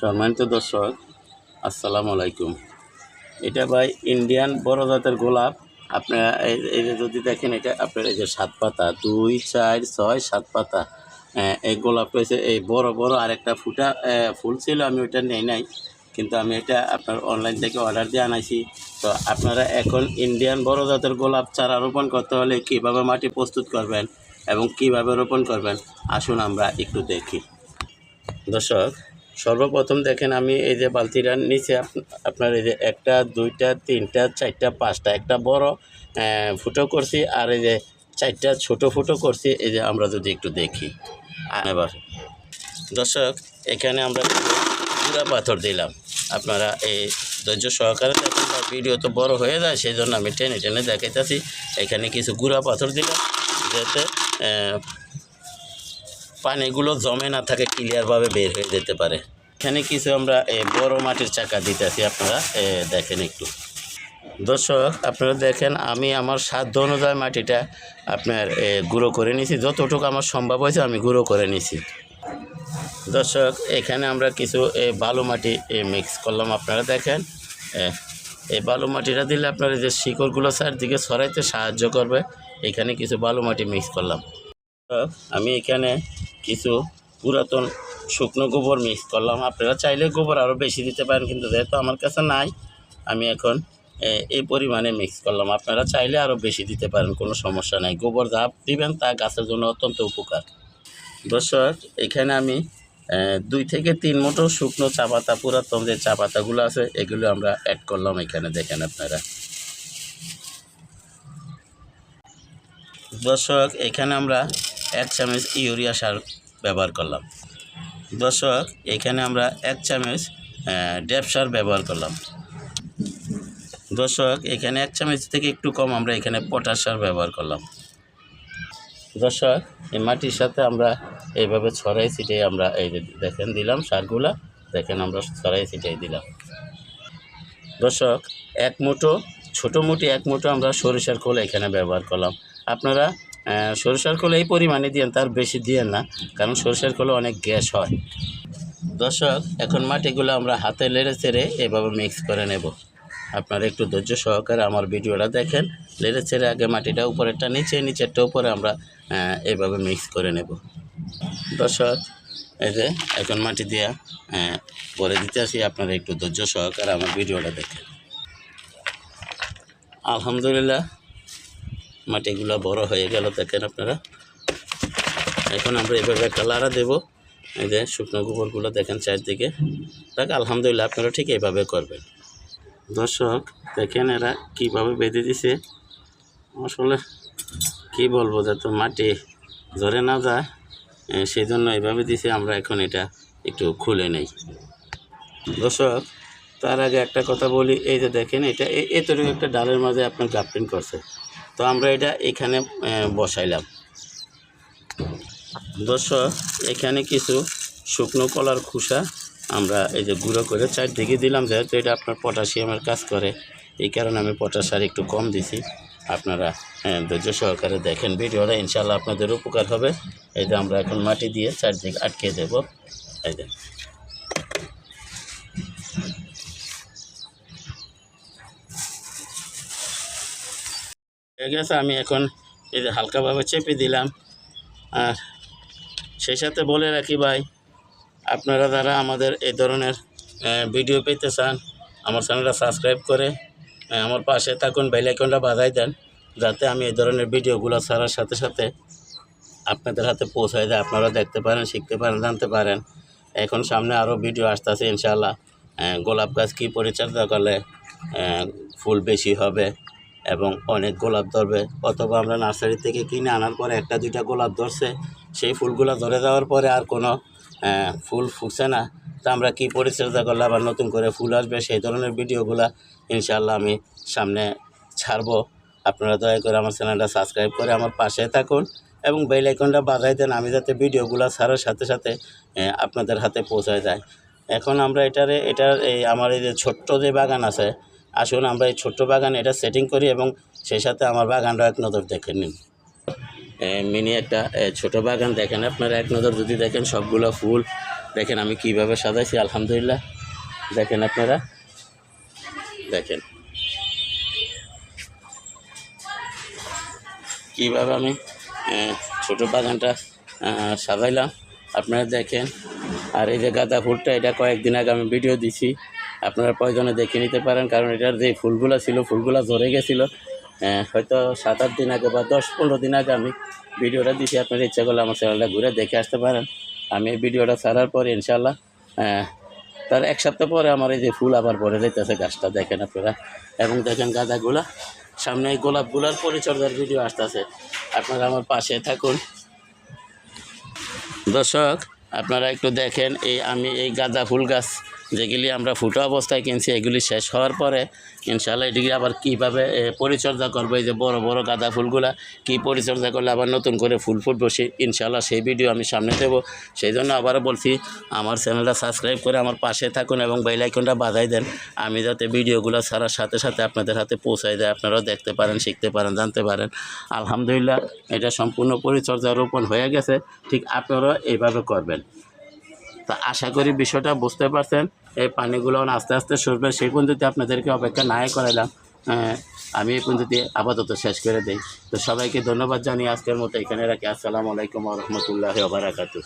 সম্মানিত দর্শক আসসালামু আলাইকুম। এটা ভাই ইন্ডিয়ান বড় জাতের গোলাপ। আপনারা এই- যদি দেখেন এটা আপনার এই যে সাত পাতা দুই চার ছয় সাত পাতা আহ, এই গোলাপ রয়েছে। এই বড় বড় আরেকটা ফুটা ফুল ছিল আমি ওইটা নেই নাই। কিন্তু আমি এটা আপনার অনলাইন থেকে অর্ডার দিয়ে আনাইছি। তো আপনারা এখন ইন্ডিয়ান বড় জাতের গোলাপ চারা রোপণ করতে হলে কীভাবে মাটি প্রস্তুত করবেন এবং কীভাবে রোপণ করবেন আসুন আমরা একটু দেখি। দর্শক সর্বপ্রথম দেখেন আমি এই যে বালতিটার নিচে আপনার এই যে একটা, দুইটা, তিনটা, চারটা, পাঁচটা, একটা বড় ফুটো করছি আর এই যে চারটা ছোট ফুটো করছি, এই যে আমরা যদি একটু দেখি। এবার, দর্শক, এখানে আমরা গুঁড়া পাথর দিলাম। আপনারা এই ধৈর্য সহকারে দেখুন, বা ভিডিও তো বড় হয়ে যায় সেই জন্য আমি টেনে টেনে দেখাইতেছি। এখানে কিছু গুঁড়া পাথর দিলাম, যাতে পানিগুলো জমে না থাকে ক্লিয়ারভাবে বের হয়ে যেতে পারে। এখানে কিছু আমরা বড় মাটির চাকা দিতেছি, আপনারা দেখেন একটু। দর্শক, আপনারা দেখেন, আমি আমার সাধ্য অনুযায়ী মাটিটা আপনার গুঁড়ো করে নিছি। যতটুকু আমার সম্ভব হয়েছে, আমি গুঁড়ো করে নিছি। দর্শক, এখানে আমরা কিছু বালু মাটি মিক্স করলাম, আপনারা দেখেন এই বালু মাটিটা দিলে আপনার যে শিকড়গুলো চারদিকে ছড়াইতে সাহায্য করবে, এখানে কিছু বালু মাটি মিক্স করলাম। আমি এখানে কিছু পুরাতন শুকনো গোবর মিক্স করলাম। আপনারা চাইলে গোবর আরও বেশি দিতে পারেন, কিন্তু যেহেতু আমার কাছে নাই, আমি এখন এই পরিমাণে মিক্স করলাম। আপনারা চাইলে আরও বেশি দিতে পারেন, কোনো সমস্যা নাই। গোবর যা দিবেন, তা গাছের জন্য অত্যন্ত উপকার। দর্শক, এখানে আমি দুই থেকে তিন মুঠো শুকনো চা পাতা পুরাতন যে চা পাতাগুলো আছে, এগুলো আমরা অ্যাড করলাম এখানে, দেখেন আপনারা। দর্শক, এখানে আমরা এক চামচ ইউরিয়া সার ব্যবহার করলাম। দর্শক, এখানে আমরা এক চামচ ডেপ সার ব্যবহার করলাম। দর্শক, এখানে এক চামচ থেকে একটু কম আমরা এখানে পটাশ সার ব্যবহার করলাম। দর্শক, এই মাটির সাথে আমরা এইভাবে ছড়াই ছিটিয়ে আমরা এই দেখেন দিলাম সারগুলা, দেখেন আমরা ছড়াই ছিটিয়ে দিলাম। দর্শক, এক মুঠো, ছোটো মুঠি এক মুঠো আমরা সরিষার খোল এখানে ব্যবহার করলাম। আপনারা সরিষার খোল এই পরিমাণে দিয়েন, তার বেশি দিয়েন না, কারণ সরিষার খোলে অনেক গ্যাস হয়। দর্শক, এখন মাটিগুলো আমরা হাতে লেড়ে চেড়ে এভাবে মিক্স করে নেব। আপনারা একটু ধৈর্য সহকারে আমার ভিডিওটা দেখেন। লেড়ে চেড়ে আগে মাটিটা উপরেরটা নিচে, নিচেরটা উপরে আমরা এভাবে মিক্স করে নেব। দর্শক, এই যে এখন মাটি দিয়া করে দিতে আসি, আপনারা একটু ধৈর্য সহকারে আমার ভিডিওটা দেখেন। আলহামদুলিল্লাহ মাটিগুলো বড় হয়ে গেল, দেখেন আপনারা। এখন আমরা এভাবে লাড়া দেবো। এই যে শুকনো গোবরগুলো দেখেন চারদিকে। দেখ, আলহামদুলিল্লাহ আপনারা ঠিক এইভাবে করবেন। দর্শক, দেখেন এরা কীভাবে বেঁধে দিছে। আসলে কি বলব, যাতে মাটি ধরে না যায় সেই জন্য এইভাবে দিছে। আমরা এখন এটা একটু খুলে নেই। দর্শক, তার আগে একটা কথা বলি। এই যে দেখেন এটা এতটুকু একটা ডালের মাঝে আপনার গাপটিন করছে। তো আমরা এটা এখানে বসাইলাম। দর্শক, এখানে কিছু শুকনো কলার খোসা আমরা এই যে গুঁড়ো করে চারদিকে দিলাম, যেহেতু এটা আপনার পটাশিয়ামের কাজ করে, এই কারণে আমি পটাশ সার একটু কম দিছি। আপনারা ধৈর্য সহকারে দেখেন ভিডিওটা ইনশাল্লাহ আপনাদের উপকার হবে। এই যে আমরা এখন মাটি দিয়ে চারদিকে আটকে দেব। এই যে। হয়ে গেছে আমি এখন এই হালকাভাবে চেপে দিলাম। আর সেই সাথে বলে রাখি ভাই আপনারা যারা আমাদের এই ধরনের ভিডিও পেতে চান আমার চ্যানেলটা সাবস্ক্রাইব করে আমার পাশে থাকুন বেল আইকনটা বাজাই দেন যাতে আমি এই ধরনের ভিডিওগুলো ছাড়ার সাথে সাথে আপনাদের হাতে পৌঁছায় দেয়। আপনারা দেখতে পারেন শিখতে পারেন জানতে পারেন। এখন সামনে আরও ভিডিও আসতেছে ইনশাআল্লাহ। আহ, গোলাপ গাছ কী পরিচর্যা করলে ফুল বেশি হবে? এবং অনেক গোলাপ ধরবে। অথবা আমরা নার্সারি থেকে কিনে আনার পরে একটা, দুইটা গোলাপ ধরছে, সেই ফুলগুলো ধরে যাওয়ার পরে আর কোনো ফুল ফুটছে না। তা আমরা কী পরিচর্যা করলে আবার নতুন করে ফুল আসবে? সেই ধরনের ভিডিওগুলো ইনশাল্লাহ আমি সামনে ছাড়বো। আপনারা দয়া করে আমার চ্যানেলটা সাবস্ক্রাইব করে আমার পাশে থাকুন এবং বেল আইকনটা বাজাই দেন, আমি যাতে ভিডিওগুলো ছাড়ার সাথে সাথে আপনাদের হাতে পৌঁছায় যায়। এখন আমরা এটারে, এটার এই, আমার এই যে ছোট্ট যে বাগান আছে আসুন, আমরা এই ছোট্ট বাগান এটা সেটিং করি এবং সেই সাথে আমার বাগানটা এক নজর দেখে নিন। মিনি একটা ছোট বাগান দেখেন আপনারা, এক নজর যদি দেখেন সবগুলো ফুল, দেখেন আমি কীভাবে সাজাইছি, আলহামদুলিল্লাহ। দেখেন আপনারা, দেখেন। কীভাবে আমি ছোট বাগানটা সাজাইলাম, আপনারা দেখেন। আর এই যে গাঁদা ফুলটা, এটা কয়েকদিন আগে আমি ভিডিও দিছি। আপনারা প্রয়োজনে দেখে নিতে পারেন কারণ এটার যে ফুলগুলো ছিল ফুলগুলো ঝরে গেছিল। হয়তো সাত আট দিন আগে বা দশ পনেরো দিন আগে আমি ভিডিওটা দিছি আপনারা ইচ্ছা করলে আমার চ্যানেলটা ঘুরে দেখে আসতে পারেন। আমি এই ভিডিওটা ছাড়ার পরে ইনশাল্লাহ আহ, তার এক সপ্তাহ পরে আমার এই যে ফুল আবার ভরে যাইতেছে গাছটা দেখেন আপনারা। এবং দেখেন গাঁদাগুলা সামনে এই গোলাপগুলার পরিচর্যার ভিডিও আসতেছে। আপনারা আমার পাশে থাকুন। দর্শক আপনারা একটু দেখেন এই আমি এই গাঁদা ফুল গাছ যেগুলি আমরা ফুটো অবস্থায় কিনছি, এগুলি শেষ হওয়ার পরে ইনশাল্লাহ এটিকে আবার কীভাবে পরিচর্যা করব, এই যে বড় বড় গাঁদা ফুলগুলা কী পরিচর্যা করলে আবার নতুন করে ফুল ফুটবো সেই ইনশাল্লাহ সেই ভিডিও আমি সামনে দেবো। সেই জন্য আবারও বলছি, আমার চ্যানেলটা সাবস্ক্রাইব করে আমার পাশে থাকুন এবং বেল আইকনটা বাজাই দেন। আমি যাতে ভিডিওগুলো ছাড়ার সাথে সাথে আপনাদের হাতে পৌঁছায় দেয়, আপনারাও দেখতে পারেন, শিখতে পারেন, জানতে পারেন। আলহামদুলিল্লাহ, এটা সম্পূর্ণ পরিচর্যা রোপণ হয়ে গেছে, ঠিক আপনারাও এইভাবে করবেন। তা আশা করি বিষয়টা বুঝতে পারছেন। এই পানিগুলো আস্তে আস্তে সরবে সেই পর্যন্ত আপনাদেরকে অপেক্ষা নাই করাইলাম। আমি এই পর্যন্ত আপাতত শেষ করে দিই। তো সবাইকে ধন্যবাদ জানিয়ে আজকের মতো এখানে রাখি। আসসালামু আলাইকুম রহমতুল্লাহ বারাকাতু